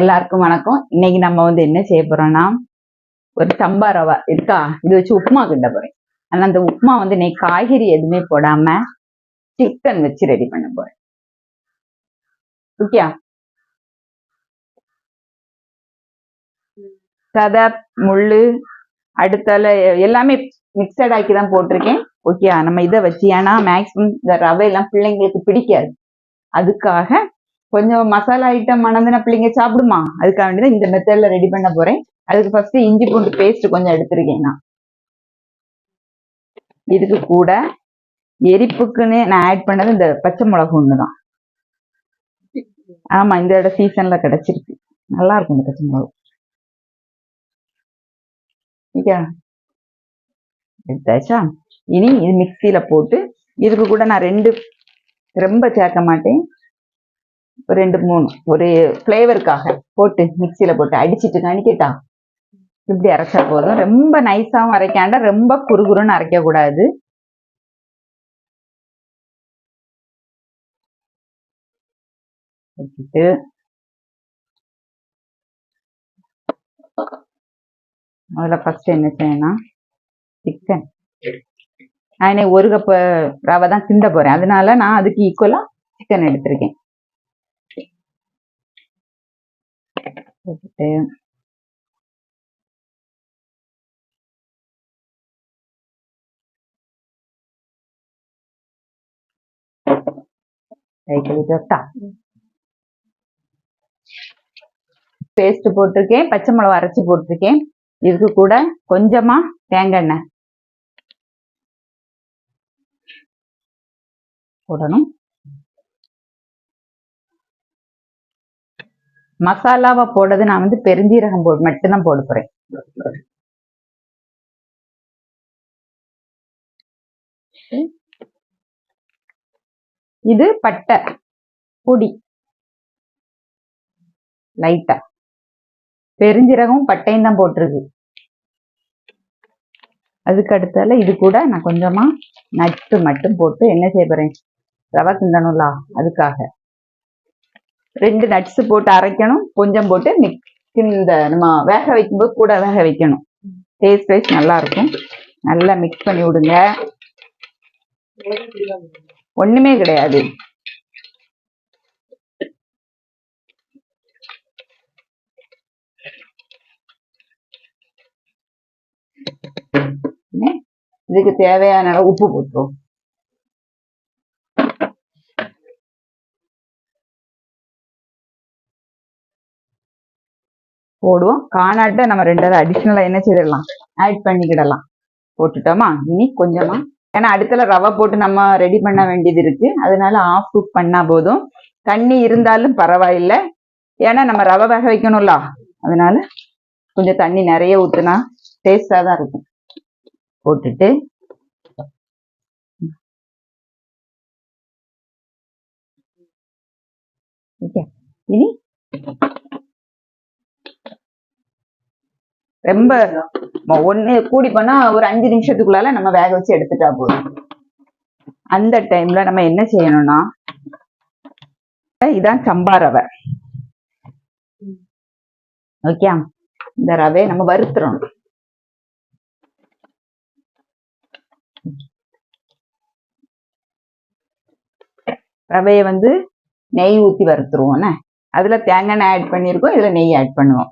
எல்லாருக்கும் வணக்கம். இன்னைக்கு நம்ம வந்து என்ன செய்ய போறோம்னா ஒரு சம்பா ரவா இருக்கா? இது வச்சு உப்புமா கிண்ட போறேன். ஆனா அந்த உப்புமா வந்து இன்னைக்கு காய்கறி எதுவுமே போடாம சிக்கன் வச்சு ரெடி பண்ண போறேன். ஓகே சதை முள்ளு அடுத்தால எல்லாமே மிக்சட் ஆக்கி தான் போட்டிருக்கேன். ஓகே நம்ம இதை வச்சு ஏன்னா மேக்ஸிமம் இந்த ரவை எல்லாம் பிள்ளைங்களுக்கு பிடிக்காது. அதுக்காக கொஞ்சம் மசாலா ஐட்டம் மணந்தின பிள்ளைங்க சாப்பிடுமா? அதுக்காக வேண்டி தான் இந்த மெத்தட்ல ரெடி பண்ண போறேன். அதுக்கு ஃபர்ஸ்ட் இஞ்சி பூண்டு பேஸ்ட் கொஞ்சம் எடுத்திருக்கேன் நான். இதுக்கு கூட எரிப்புக்குன்னு நான் ஆட் பண்ணது இந்த பச்சை மிளகு ஒன்று தான் ஆமா இந்த இட சீசன்ல கிடைச்சிருக்கு. நல்லா இருக்கும் இந்த பச்சை மிளகு. ஓகே எடுத்தாச்சா? இனி இது மிக்சியில போட்டு இதுக்கு கூட நான் ரெண்டு ரொம்ப சேர்க்க மாட்டேன். ரெண்டு மூணு. ஒரு ஃப்ளேவருக்காக போட்டு மிக்சியில போட்டு அடிச்சிட்டு கணிக்கட்டா? இப்படி அரைச்சா போதும். ரொம்ப நைஸாவும் அரைக்காண்ட ரொம்ப குறுகுறுன்னு அரைக்கக்கூடாது வச்சுட்டு முதல்ல ஃபர்ஸ்ட் என்ன செய்யணும் சிக்கன் நான் இன்னைக்கு ஒரு கப்பு ரவை தான் கிண்ட போகிறேன் அதனால நான் அதுக்கு ஈக்குவலா சிக்கன் எடுத்திருக்கேன். போட்டுட்டு கை கழுவிட்டா பேஸ்ட் போட்டிருக்கேன் பச்சை மிளகா அரைச்சி போட்டிருக்கேன். இதுக்கு கூட கொஞ்சமா தேங்காய் எண்ணெய் போடணும். மசாலாவை போடுறது நான் வந்து பெருஞ்சீரகம் போ மட்டும்தான் போட போறேன். இது பட்டை பொடி. லைட்டா பெருஞ்சீரகம் பட்டையும் தான் போட்டிருக்கு. அதுக்கு அடுத்தால இது கூட நான் கொஞ்சமா நட்டு மட்டும் போட்டு என்ன செய்ய போறேன்? ரவை கிண்டணும்ல அதுக்காக. ரெண்டு நட்ஸ் போட்டு அரைக்கணும். கொஞ்சம் போட்டு மிக்ஸ் இந்த நம்ம வேக வைக்கும்போது கூட வேக வைக்கணும். டேஸ்ட் வைஸ் நல்லா இருக்கும். நல்லா மிக்ஸ் பண்ணி விடுங்க. ஒண்ணுமே கிடையாது. இதுக்கு தேவையான அளவு உப்பு போட்டுரும் போடுவோம். காணாட்ட நம்ம ரெண்டாவது அடிஷ்னலாக என்ன செய்திடலாம்? ஆட் பண்ணிக்கிடலாம். போட்டுட்டோமா? இனி கொஞ்சமாக ஏன்னா அடுத்தல ரவை போட்டு நம்ம ரெடி பண்ண வேண்டியது இருக்கு. அதனால ஆஃப் குக் பண்ணா போதும். தண்ணி இருந்தாலும் பரவாயில்ல. ஏன்னா நம்ம ரவை வேக வைக்கணும்ல. அதனால கொஞ்சம் தண்ணி நிறைய ஊற்றுனா டேஸ்டாக தான் இருக்கும். போட்டுட்டு. ஓகே. இனி ரொம்ப ஒன்று கூடி பண்ணா ஒரு அஞ்சு நிமிஷத்துக்குள்ளால நம்ம வேக வச்சு எடுத்துட்டா போதும். அந்த டைம்ல நம்ம என்ன செய்யணும்னா இதான் சம்பா ரவை. ஓகே இந்த ரவையை நம்ம வறுத்துறோம். ரவையை வந்து நெய் ஊத்தி வறுத்துருவோம் என்ன? அதுல தேங்காய் எண்ணெய் ஆட் பண்ணியிருக்கோம் இதுல நெய் ஆட் பண்ணுவோம்.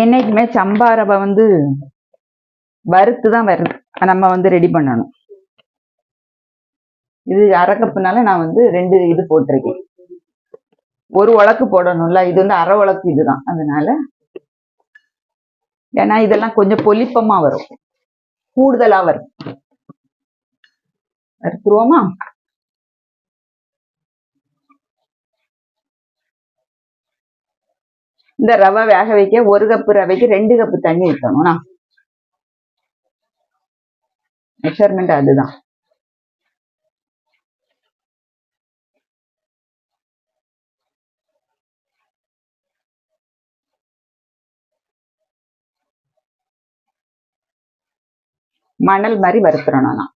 என்னைக்குமே சம்பா ரவை வந்து வறுத்து தான் வரு நம்ம வந்து ரெடி பண்ணணும். இது அரைக்கப்புனால நான் வந்து ரெண்டு இது போட்டிருக்கேன். ஒரு உலக்கு போடணும்ல இது வந்து அரை உலக்கு இதுதான். அதனால ஏன்னா இதெல்லாம் கொஞ்சம் பொலிப்பமா வரும். கூடுதலா வரும். வறுத்துருவோமா இந்த ரவை வேக வைக்க ஒரு கப்பு ரவைக்கு ரெண்டு கப்பு தண்ணி ஊற்றணும்னா மெஷர்மெண்ட் அதுதான். மணல் மாதிரி வறுத்துறணும் நான்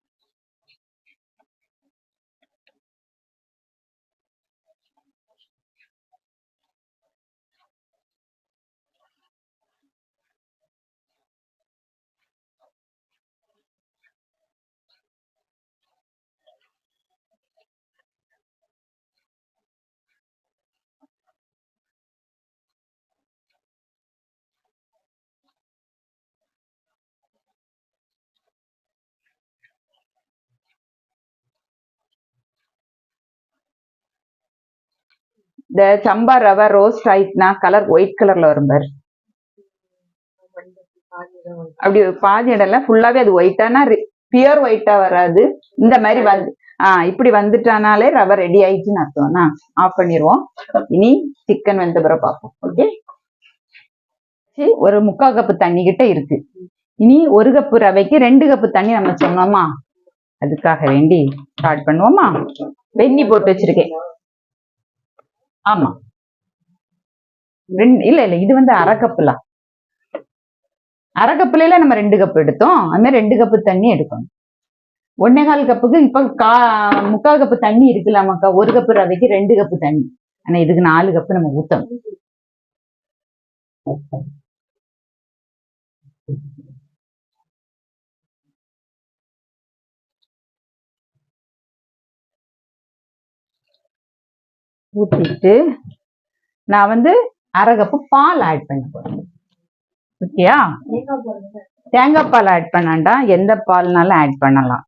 இந்த சம்பா ரவை ரோஸ்ட் ஆயிட்டுனா கலர் ஒயிட் கலர்ல வரும் பாரு. அப்படி ஒரு பாதி இடம்ல ஃபுல்லாவே அது ஒயிட்டானா பியர் ஒயிட்டா வராது. இந்த மாதிரி வந்து ஆஹ் இப்படி வந்துட்டானாலே ரவை ரெடி ஆயிடுச்சுன்னு அர்த்தம்னா ஆஃப் பண்ணிடுவோம் இனி சிக்கன் வெந்த பிறகு பார்ப்போம். ஓகே ஒரு முக்கால் கப்பு தண்ணி கிட்ட இருக்கு. இனி ஒரு கப்பு ரவைக்கு ரெண்டு கப்பு தண்ணி நம்ம சொன்னோமா? அதுக்காக வேண்டி ஸ்டார்ட் பண்ணுவோமா? வெந்நி போட்டு வச்சிருக்கேன். ஆமா. ரெண்டு இல்ல இல்ல இது வந்து அரை கப்புல. அரை கப்புல நம்ம ரெண்டு கப் எடுத்தோம். அது மாதிரி ரெண்டு கப்பு தண்ணி எடுக்கணும். ஒன்னே கால் கப்புக்கு இப்ப கா முக்கால் கப்பு தண்ணி இருக்குல்லாமாக்கா ஒரு கப்பு ரவைக்கு ரெண்டு கப்பு தண்ணி. ஆனா இதுக்கு நாலு கப்பு நம்ம ஊத்தணும். ஊத்திட்டு நான் வந்து அரை கப்பு பால் ஆட் பண்ண போறேன். ஓகேயா? தேங்காய் பால் ஆட் பண்ணாண்டா எந்த பால்னாலும் ஆட் பண்ணலாம்.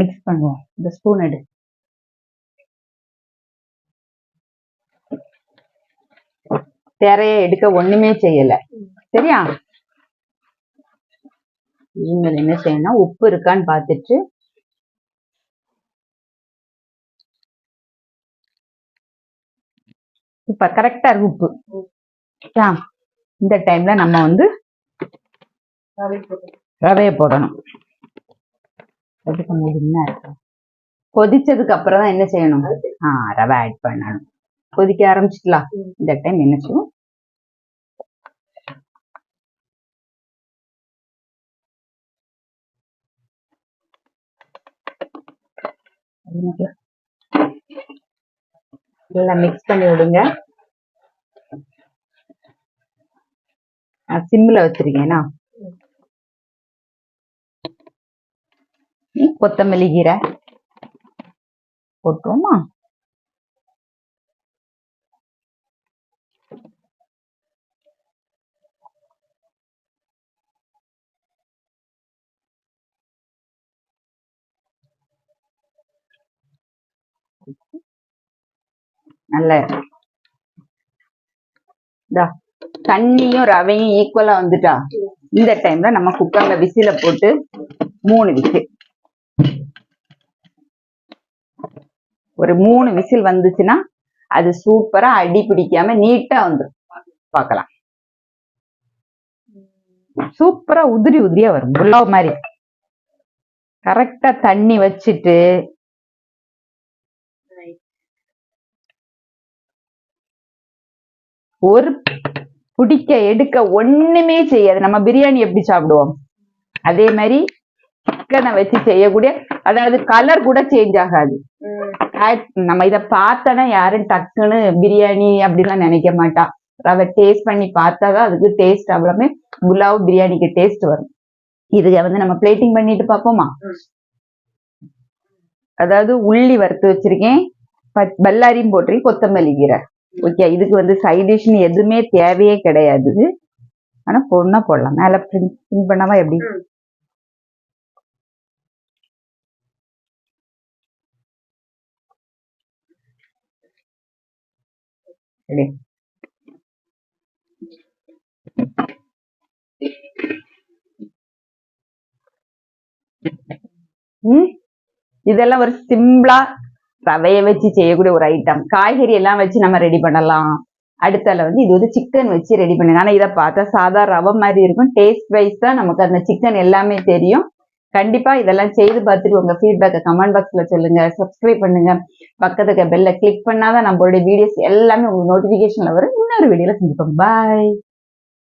மிக்ஸ் பண்ணுவோம். இந்த ஸ்பூன் எடு. திரைய எடுக்க ஒண்ணுமே செய்யல. சரியா? இனிமேல் என்ன செய்யணும் உப்பு இருக்கான்னு பார்த்துட்டு இப்ப கரெக்டா இருக்கு உப்பு. இந்த டைம்ல நம்ம வந்து ரவைய போடணும். இருக்கும் கொதிச்சதுக்கு அப்புறம் தான் என்ன செய்யணும்? ஆ ரவை ஆட் பண்ணணும். கொதிக்க ஆரம்பிச்சிக்கலாம். இந்த டைம் என்ன செய்யும் நல்லா மிக்ஸ் பண்ணி விடுங்க. சிம்ல வச்சுருக்கேனா கொத்தமல்லி கீரை. போட்டுருவோமா? நல்ல தண்ணியும் ரவையும் ஈக்குவலா வந்துட்டா? இந்த டைம்ல நம்ம குக்கர்ல விசில போட்டு மூணு விசில். ஒரு மூணு விசில் வந்துச்சுன்னா அது சூப்பரா அடி பிடிக்காம நீட்டா வந்துடும் பார்க்கலாம். சூப்பரா உதிரி உதிரியா வரும். புல்லாவ் மாதிரி. கரெக்டா தண்ணி வச்சுட்டு ஒரு பிடிக்க எடுக்க ஒண்ணுமே செய்யாது. நம்ம பிரியாணி எப்படி சாப்பிடுவோம்? அதே மாதிரி சிக்கனை வச்சு செய்யக்கூடிய அதாவது கலர் கூட சேஞ்ச் ஆகாது. நம்ம இத பார்த்தோன்னா யாரும் டக்குன்னு பிரியாணி அப்படிலாம் நினைக்க மாட்டா. ரவை டேஸ்ட் பண்ணி பார்த்தாதான் அதுக்கு டேஸ்ட் அவ்வளவுமே புலாவ் பிரியாணிக்கு டேஸ்ட் வரும். இதுக வந்து நம்ம பிளேட்டிங் பண்ணிட்டு பார்ப்போமா? அதாவது உள்ளி வறுத்து வச்சிருக்கேன். பல்லாரியும் போட்டிருக்கேன் கொத்தமல்லி கீரை. ஓகே இதுக்கு வந்து சைட் டிஷ்னு எதுவுமே தேவையே கிடையாது. ஆனா பொண்ணா போடலாம். மேல பிரிண்ட் பிரிண்ட் பண்ணாவா எப்படி? ரெடி இதெல்லாம் ஒரு சிம்பிளா ரவைய வச்சு செய்யக்கூடிய ஒரு ஐட்டம் காய்கறி எல்லாம் வச்சு நம்ம ரெடி பண்ணலாம். அடுத்தால வந்து இது வந்து சிக்கன் வச்சு ரெடி பண்ணுங்க ஆனால் இதை பார்த்தா சாதா ரவை மாதிரி இருக்கும். டேஸ்ட் வைஸ் தான் நமக்கு அந்த சிக்கன் எல்லாமே தெரியும். கண்டிப்பாக இதெல்லாம் செய்து பார்த்துட்டு உங்கள் ஃபீட்பேக்கை கமெண்ட் பாக்ஸில் சொல்லுங்கள் சப்ஸ்கிரைப் பண்ணுங்கள் பக்கத்துக்கு பெல்ல கிளிக் பண்ணாதான் நம்மளுடைய வீடியோஸ் எல்லாமே உங்களுக்கு நோட்டிஃபிகேஷனில் வரும். இன்னொரு வீடியோவில் சந்திப்போம். பாய்